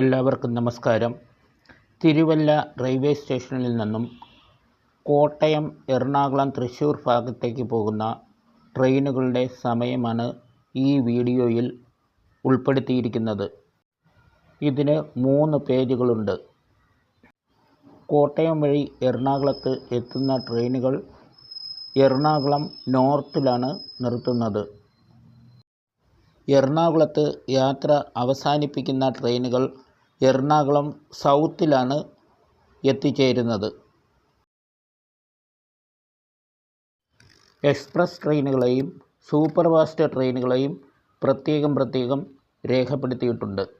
എല്ലാവർക്കും നമസ്കാരം. തിരുവല്ല റെയിൽവേ സ്റ്റേഷനിൽ നിന്നും കോട്ടയം എറണാകുളം തൃശ്ശൂർ ഭാഗത്തേക്ക് പോകുന്ന ട്രെയിനുകളുടെ സമയമാണ് ഈ വീഡിയോയിൽ ഉൾപ്പെടുത്തിയിരിക്കുന്നത്. ഇതിന് മൂന്ന് പേജുകളുണ്ട് കോട്ടയം വഴി എറണാകുളത്ത് എത്തുന്ന ട്രെയിനുകൾ എറണാകുളം നോർത്തിലാണ് നിർത്തുന്നത്. എറണാകുളത്ത് യാത്ര അവസാനിപ്പിക്കുന്ന ട്രെയിനുകൾ എറണാകുളം സൗത്തിലാണ് എത്തിച്ചേരുന്നത്. എക്സ്പ്രസ് ട്രെയിനുകളെയും സൂപ്പർ ഫാസ്റ്റ് ട്രെയിനുകളെയും പ്രത്യേകം പ്രത്യേകം രേഖപ്പെടുത്തിയിട്ടുണ്ട്.